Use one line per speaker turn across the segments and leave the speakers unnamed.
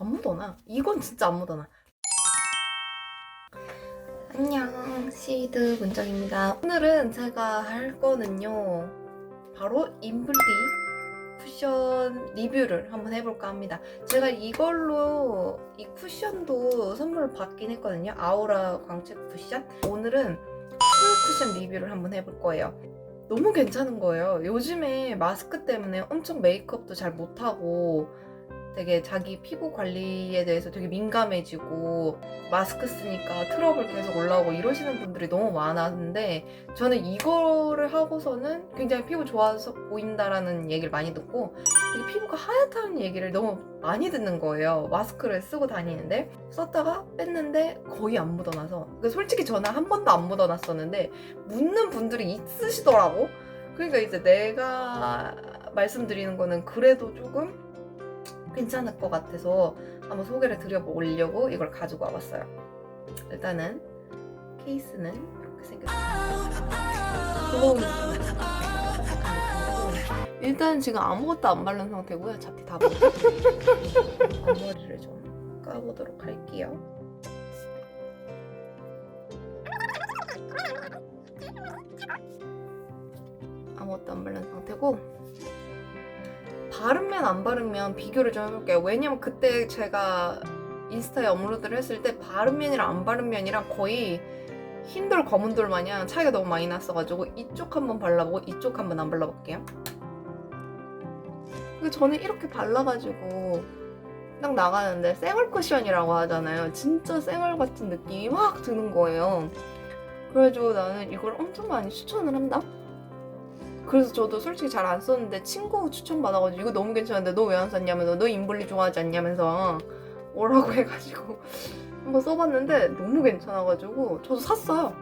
안 묻어나. 이건 진짜 안 묻어나. 안녕, 시드 문정입니다. 오늘은 제가 할 거는요, 바로 인블리 쿠션 리뷰를 한번 해볼까 합니다. 제가 이걸로 이 쿠션도 선물을 받긴 했거든요. 아우라 광채 쿠션. 오늘은 풀 쿠션 리뷰를 한번 해볼 거예요. 너무 괜찮은 거예요. 요즘에 마스크 때문에 엄청 메이크업도 잘 못하고 되게 자기 피부 관리에 대해서 되게 민감해지고 마스크 쓰니까 트러블 계속 올라오고 이러시는 분들이 너무 많았는데 저는 이거를 하고서는 굉장히 피부 좋아서 보인다라는 얘기를 많이 듣고 되게 피부가 하얗다는 얘기를 너무 많이 듣는 거예요. 마스크를 쓰고 다니는데 썼다가 뺐는데 거의 안 묻어나서 그러니까 솔직히 저는 한 번도 안 묻어났었는데 묻는 분들이 있으시더라고. 그러니까 이제 내가 말씀드리는 거는 그래도 조금 괜찮을 것 같아서 한번 소개를 드려보려고 이걸 가지고 와봤어요. 일단은 케이스는 이렇게 느낌. 일단 지금 아무것도 안 바른 상태고요. 잡티 다 먹고 앞머리를 좀 까보도록 할게요. 아무것도 안 바른 상태고 바르면 안 바르면 비교를 좀 해볼게요. 왜냐면 그때 제가 인스타에 업로드를 했을 때 바른 면이랑 안 바른 면이랑 거의 흰돌 검은돌 마냥 차이가 너무 많이 났어가지고 이쪽 한번 발라보고 이쪽 한번 안 발라볼게요. 근데 저는 이렇게 발라가지고 딱 나가는데 쌩얼 쿠션이라고 하잖아요. 진짜 쌩얼 같은 느낌이 막 드는 거예요. 그래가지고 나는 이걸 엄청 많이 추천을 한다? 그래서 저도 솔직히 잘 안 썼는데 친구 추천 받아가지고 이거 너무 괜찮은데 너 왜안 샀냐면서 너 인블리 좋아하지 않냐면서 오라고 해가지고 한번 써봤는데 너무 괜찮아가지고 저도 샀어요.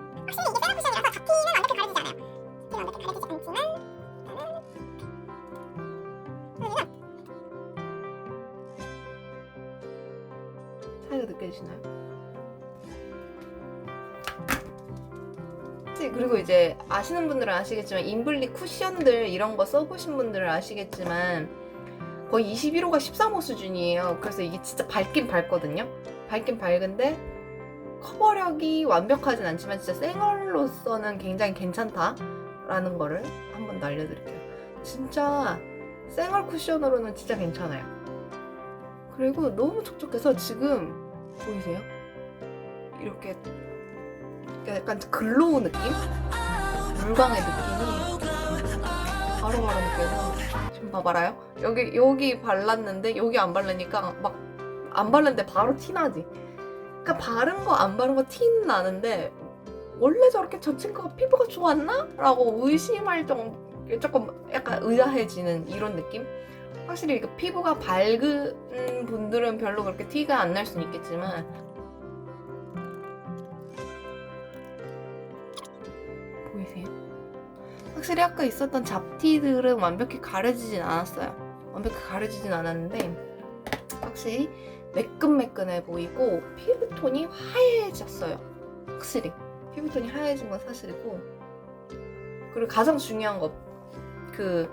차이가 느껴지시나요? 네, 그리고 이제 아시는 분들은 아시겠지만 인블리 쿠션들 이런 거 써보신 분들은 아시겠지만 거의 21호가 13호 수준이에요. 그래서 이게 진짜 밝긴 밝거든요. 밝긴 밝은데 커버력이 완벽하진 않지만 진짜 생얼로서는 굉장히 괜찮다라는 거를 한 번 더 알려드릴게요. 진짜 생얼 쿠션으로는 진짜 괜찮아요. 그리고 너무 촉촉해서 지금 보이세요? 이렇게 약간 글로우 느낌? 물광의 느낌이 바로 바로 느껴서 지금 봐봐라요. 여기 여기 발랐는데 여기 안 바르니까 막 안 바르는데 바로 티 나지. 그러니까 바른 거 안 바른 거 티는 나는데 원래 저렇게 저 친구가 피부가 좋았나? 라고 의심할 정도 조금 약간 의아해지는 이런 느낌? 확실히 그 피부가 밝은 분들은 별로 그렇게 티가 안 날 수는 있겠지만 보이세요? 확실히 아까 있었던 잡티들은 완벽히 가려지진 않았어요. 완벽히 가려지진 않았는데 확실히 매끈매끈해 보이고 피부톤이 화해해졌어요. 확실히 피부톤이 하얘진 건 사실이고 그리고 가장 중요한 거그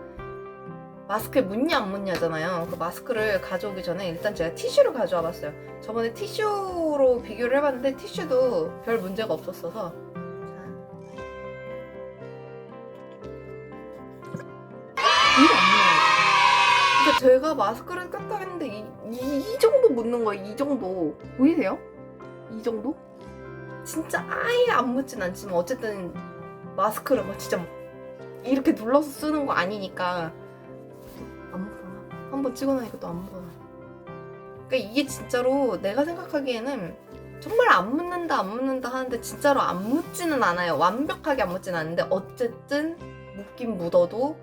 마스크에 묻냐 안 묻냐잖아요. 그 마스크를 가져오기 전에 일단 제가 티슈를 가져와 봤어요. 저번에 티슈로 비교를 해봤는데 티슈도 별 문제가 없었어서 제가 마스크를 꼈다 했는데 이, 이, 이 정도 묻는 거예요. 이 정도 보이세요? 이 정도? 진짜 아예 안 묻진 않지만 어쨌든 마스크를 막 진짜 막 이렇게 눌러서 쓰는 거 아니니까 안 묻어나. 한번 찍어놓으니까 또 안 묻어나. 그러니까 이게 진짜로 내가 생각하기에는 정말 안 묻는다 안 묻는다 하는데 진짜로 안 묻지는 않아요. 완벽하게 안 묻지는 않는데 어쨌든 묻긴 묻어도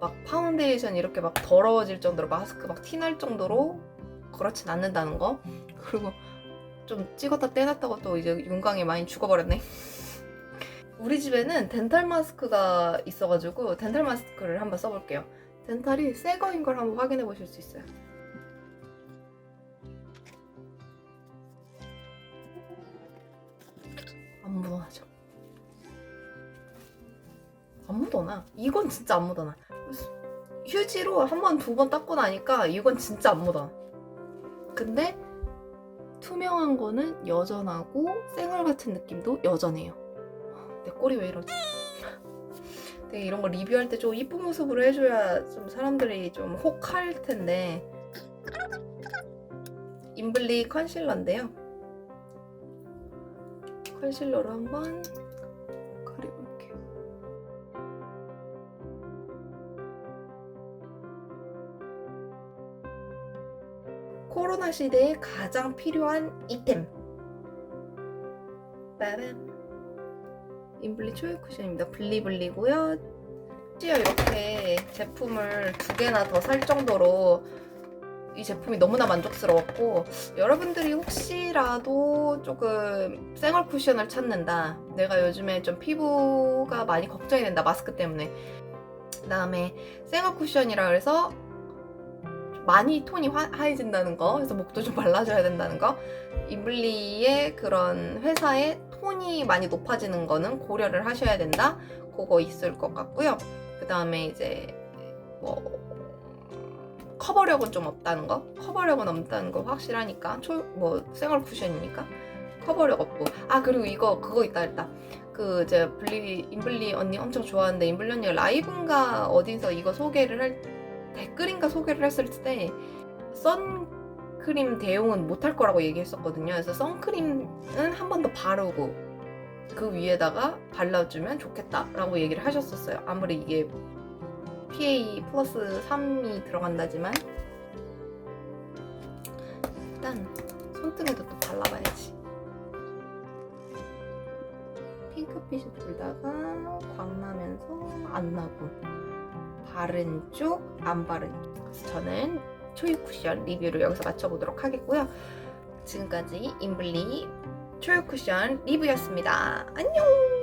막 파운데이션 이렇게 막 더러워질 정도로 마스크 막 티 날 정도로 그렇진 않는다는 거. 그리고 좀 찍었다 떼놨다고 또 이제 윤광이 많이 죽어버렸네. 우리 집에는 덴탈 마스크가 있어가지고 덴탈 마스크를 한번 써볼게요. 덴탈이 새 거인 걸 한번 확인해 보실 수 있어요. 안 묻어나죠? 안 묻어나. 이건 진짜 안 묻어나. 휴지로 한 번, 두 번 닦고 나니까 이건 진짜 안 묻어. 근데 투명한 거는 여전하고 쌩얼 같은 느낌도 여전해요. 내 꼴이 왜 이러지? 되게 이런 거 리뷰할 때 좀 이쁜 모습으로 해줘야 좀 사람들이 좀 혹할 텐데 인블리 컨실러인데요. 컨실러로 한번 코로나 시대에 가장 필요한 이템. 빠밤. 인블리 초유 쿠션입니다. 블리블리고요. 심지어 이렇게 제품을 두 개나 더 살 정도로 이 제품이 너무나 만족스러웠고 여러분들이 혹시라도 조금 생얼 쿠션을 찾는다. 내가 요즘에 좀 피부가 많이 걱정이 된다. 마스크 때문에. 그 다음에 생얼 쿠션이라 그래서 많이 톤이 화, 하얘진다는 거. 그래서 목도 좀 발라줘야 된다는 거. 인블리의 그런 회사의 톤이 많이 높아지는 거는 고려를 하셔야 된다. 그거 있을 것 같고요. 그 다음에 이제 뭐 커버력은 좀 없다는 거. 커버력은 없다는 거 확실하니까. 초, 뭐 생얼 쿠션이니까 커버력 없고. 아 그리고 이거 그거 있다 했다. 그 이제 블리 인블리 언니 엄청 좋아하는데 인블리 언니가 라이브인가 어디서 이거 소개를 할 댓글인가 소개를 했을 때 선크림 대용은 못할 거라고 얘기했었거든요. 그래서 선크림은 한 번 더 바르고 그 위에다가 발라주면 좋겠다라고 얘기를 하셨었어요. 아무리 이게 PA 플러스 3이 들어간다지만 일단 손등에도 또 발라봐야지. 핑크빛이 돌다가 광나면서 안 나고 바른 쪽, 안 바른 쪽. 저는 초유 쿠션 리뷰를 여기서 마쳐보도록 하겠고요. 지금까지 인블리 초유 쿠션 리뷰였습니다. 안녕!